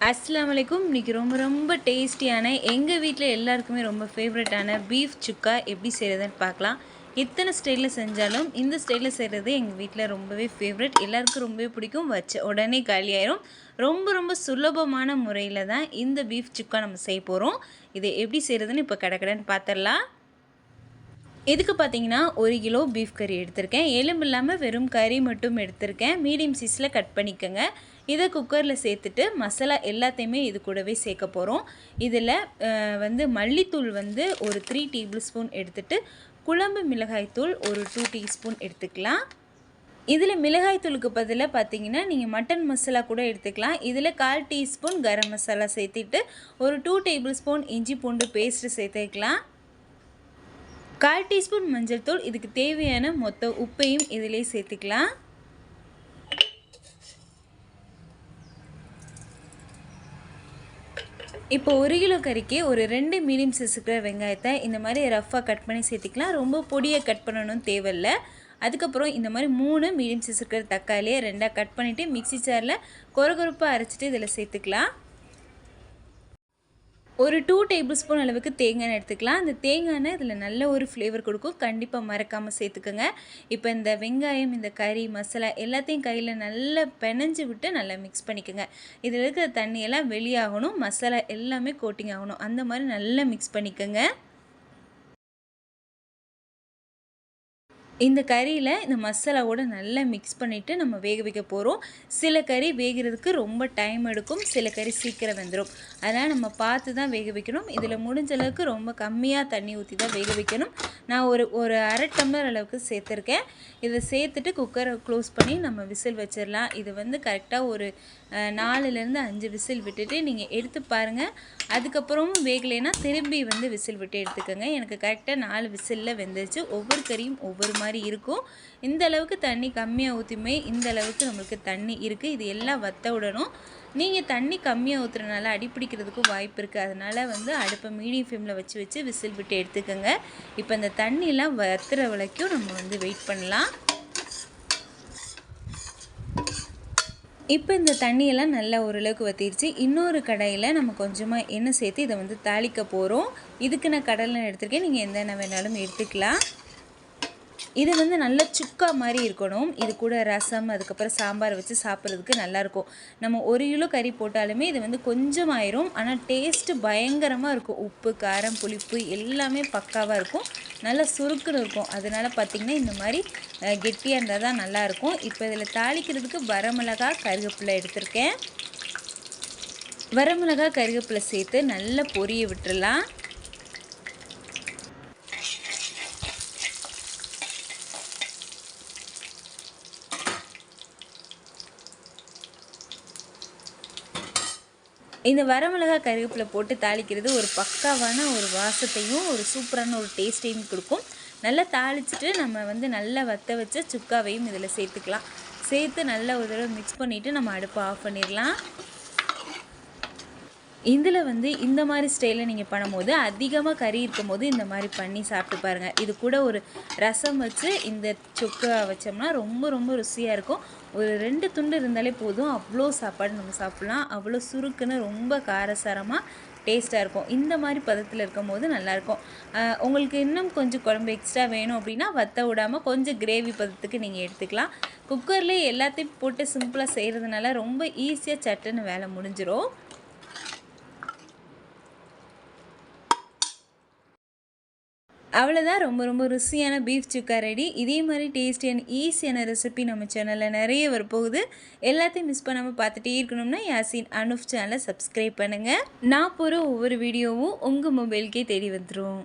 அஸ்லாம் வலைக்கும் இன்றைக்கி ரொம்ப ரொம்ப டேஸ்டியான எங்கள் வீட்டில் எல்லாருக்குமே ரொம்ப ஃபேவரட்டான பீஃப் சுக்கா எப்படி செய்கிறதுன்னு பார்க்கலாம். எத்தனை ஸ்டைலில் செஞ்சாலும் இந்த ஸ்டைலில் செய்கிறது எங்கள் வீட்டில் ரொம்பவே ஃபேவரட். எல்லாருக்கும் ரொம்பவே பிடிக்கும். வச்ச உடனே காலியாயிரும் ரொம்ப ரொம்ப சுலபமான முறையில் தான் இந்த பீஃப் சுக்கா நம்ம செய்ய போகிறோம் இதை எப்படி செய்கிறதுன்னு இப்போ கடக்கடன்னு பார்த்துடலாம் இதுக்கு பார்த்தீங்கன்னா ஒரு கிலோ பீஃப் கறி எடுத்திருக்கேன். எலும்பு இல்லாமல் வெறும் கறி மட்டும் எடுத்திருக்கேன். மீடியம் சைஸில் கட் பண்ணிக்கோங்க. இதை குக்கரில் சேர்த்துட்டு மசாலா எல்லாத்தையுமே இது கூடவே சேர்க்க போகிறோம் இதில் வந்து மல்லித்தூள் வந்து ஒரு த்ரீ டேபிள் ஸ்பூன் எடுத்துகிட்டு குழம்பு மிளகாய்த்தூள் ஒரு டூ டீஸ்பூன் எடுத்துக்கலாம். இதில் மிளகாய்த்தூளுக்கு பதிலாக பார்த்தீங்கன்னா நீங்கள் மட்டன் மசாலா கூட எடுத்துக்கலாம். இதில் கால் டீஸ்பூன் கரம் மசாலா சேர்த்துட்டு ஒரு டூ டேபிள் ஸ்பூன் இஞ்சி பூண்டு பேஸ்ட்டு சேர்த்துக்கலாம். கால் டீஸ்பூன் மஞ்சள் தூள் இதுக்கு தேவையான மொத்த உப்பையும் இதிலே சேர்த்துக்கலாம். இப்போ ஒரு கிலோ கறிக்கு ஒரு ரெண்டு மீடியம் சைஸுக்கு வெங்காயத்தை இந்த மாதிரி ரஃப்பாக கட் பண்ணி சேர்த்துக்கலாம். ரொம்ப பொடியை கட் பண்ணணும் தேவையில்லை. அதுக்கப்புறம் இந்த மாதிரி மூணு மீடியம் சைஸுக்கு தக்காளியை ரெண்டாக கட் பண்ணிவிட்டு மிக்சி ஜாரில் கொரகொரப்பாக அரைச்சிட்டு இதில் சேர்த்துக்கலாம். ஒரு டூ டேபிள் ஸ்பூன் அளவுக்கு தேங்காய் எடுத்துக்கலாம். அந்த தேங்காய் இதில் நல்ல ஒரு ஃப்ளேவர் கொடுக்கும். கண்டிப்பாக மறக்காமல் சேர்த்துக்கோங்க. இப்போ இந்த வெங்காயம் இந்த கறி மசாலா எல்லாத்தையும் கையில் நல்லா பெனஞ்சு விட்டு நல்லா மிக்ஸ் பண்ணிக்கோங்க. இதில் இருக்கிற தண்ணியெல்லாம் வெளியாகணும். மசாலா எல்லாமே கோட்டிங் ஆகணும். அந்த மாதிரி நல்லா மிக்ஸ் பண்ணிக்கோங்க. இந்த கறியில் இந்த மசாலாவோட நல்லா மிக்ஸ் பண்ணிவிட்டு நம்ம வேக வைக்க போகிறோம் சில கறி வேகிறதுக்கு ரொம்ப டைம் எடுக்கும். சில கறி சீக்கிரம் வெந்துடும் அதனால் நம்ம பார்த்து தான் வேக வைக்கணும். இதில் முடிஞ்ச அளவுக்கு ரொம்ப கம்மியாக தண்ணி ஊற்றி தான் வேக வைக்கணும். நான் ஒரு ஒரு அரை டம்ளர் அளவுக்கு சேர்த்துருக்கேன். இதை சேர்த்துட்டு குக்கரை க்ளோஸ் பண்ணி நம்ம விசில் வச்சிடலாம். இது வந்து கரெக்டாக ஒரு நாலுலேருந்து அஞ்சு விசில் விட்டுட்டு நீங்கள் எடுத்து பாருங்கள் அதுக்கப்புறமும் வேகலைன்னா திரும்பி வந்து விசில் விட்டு எடுத்துக்கோங்க. எனக்கு கரெக்டாக நாலு விசிலில் வெந்துருச்சு. ஒவ்வொரு கறியும் ஒவ்வொரு மாதிரி மாதிரி இருக்கும். இந்த அளவுக்கு தண்ணி கம்மியாக ஊற்றியுமே இந்த அளவுக்கு நம்மளுக்கு தண்ணி இருக்குது இது எல்லாம் வத்த விடணும் நீங்கள் தண்ணி கம்மியாக ஊற்றுறதுனால அடிப்பிடிக்கிறதுக்கும் வாய்ப்பு இருக்குது அதனால் வந்து அடுப்பை மீடியம் ஃப்ளேமில் வச்சு வச்சு விசில் விட்டு எடுத்துக்கோங்க. இப்போ இந்த தண்ணியெலாம் வத்துற வரைக்கும் நம்ம வந்து வெயிட் பண்ணலாம். இப்போ இந்த தண்ணியெல்லாம் நல்லா ஓரளவுக்கு வத்திருச்சு. இன்னொரு கடையில் நம்ம கொஞ்சமாக எண்ணெய் சேர்த்து இதை வந்து தாளிக்க போகிறோம் இதுக்கு நான் கடலை எடுத்துருக்கேன். நீங்கள் எந்த எண்ணெய் வேணாலும் எடுத்துக்கலாம். இது வந்து நல்ல சுக்கா மாதிரி இருக்கணும். இது கூட ரசம் அதுக்கப்புறம் சாம்பார் வச்சு சாப்பிட்றதுக்கு நல்லாயிருக்கும். நம்ம ஒரு கிலோ கறி போட்டாலுமே இது வந்து கொஞ்சம் ஆயிரும் ஆனால் டேஸ்ட்டு பயங்கரமாக இருக்கும். உப்பு காரம் புளிப்பு எல்லாமே பக்காவாக இருக்கும். நல்லா சுருக்குன்னு இருக்கும். அதனால் பார்த்திங்கன்னா இந்த மாதிரி கெட்டியாக இருந்தால் தான் நல்லாயிருக்கும். இப்போ இதில் தாளிக்கிறதுக்கு வரமிளகா கருவேப்பிலை எடுத்திருக்கேன். வரமிளகா கருவேப்பிலை சேர்த்து நல்லா பொரிய விட்டுடலாம் இந்த வரமிளகா கருவேப்பிலை போட்டு தாளிக்கிறது ஒரு பக்காவான ஒரு வாசத்தையும் ஒரு சூப்பரான ஒரு டேஸ்ட்டையும் கொடுக்கும். நல்லா தாளிச்சிட்டு நம்ம வந்து நல்லா வத்த வச்ச சுக்காவையும் இதில் சேர்த்துக்கலாம். சேர்த்து நல்லா ஒரு தடவை மிக்ஸ் பண்ணிவிட்டு நம்ம அடுப்பை ஆஃப் பண்ணிடலாம். இதில் வந்து இந்த மாதிரி ஸ்டைலில் நீங்கள் பண்ணும்போது அதிகமாக கறி இருக்கும் போது இந்த மாதிரி பண்ணி சாப்பிட்டு பாருங்கள் இது கூட ஒரு ரசம் வச்சு இந்த சொக்கை வச்சோம்னா ரொம்ப ரொம்ப ருசியாக இருக்கும். ஒரு ரெண்டு துண்டு இருந்தாலே போதும். அவ்வளோ சாப்பாடு நம்ம சாப்பிட்லாம். அவ்வளோ சுருக்குன்னு ரொம்ப காரசாரமாக டேஸ்ட்டாக இருக்கும். இந்த மாதிரி பதத்தில் இருக்கும். போது நல்லாயிருக்கும் உங்களுக்கு இன்னும் கொஞ்சம் குழம்பு எக்ஸ்ட்ரா வேணும் அப்படின்னா வத்த விடாமல் கொஞ்சம் கிரேவி பதத்துக்கு நீங்கள் எடுத்துக்கலாம். குக்கர்லேயே எல்லாத்தையும் போட்டு சிம்பிளாக செய்கிறதுனால ரொம்ப ஈஸியாக சட்டுன்னு வேலை முடிஞ்சிடும் அவ்வளோதான் ரொம்ப ரொம்ப ருசியான பீஃப் சுக்கா ரெடி இதே மாதிரி டேஸ்டியான ஈஸியான ரெசிபி நம்ம சேனலில் நிறைய வரப்போகுது. எல்லாத்தையும் மிஸ் பண்ணாமல் பார்த்துட்டே இருக்கணும்னா யாசின் அனுஃப் சேனலை சப்ஸ்கிரைப் பண்ணுங்கள் நான் போகிற ஒவ்வொரு வீடியோவும் உங்கள் மொபைலுக்கே தேடி வந்துடும்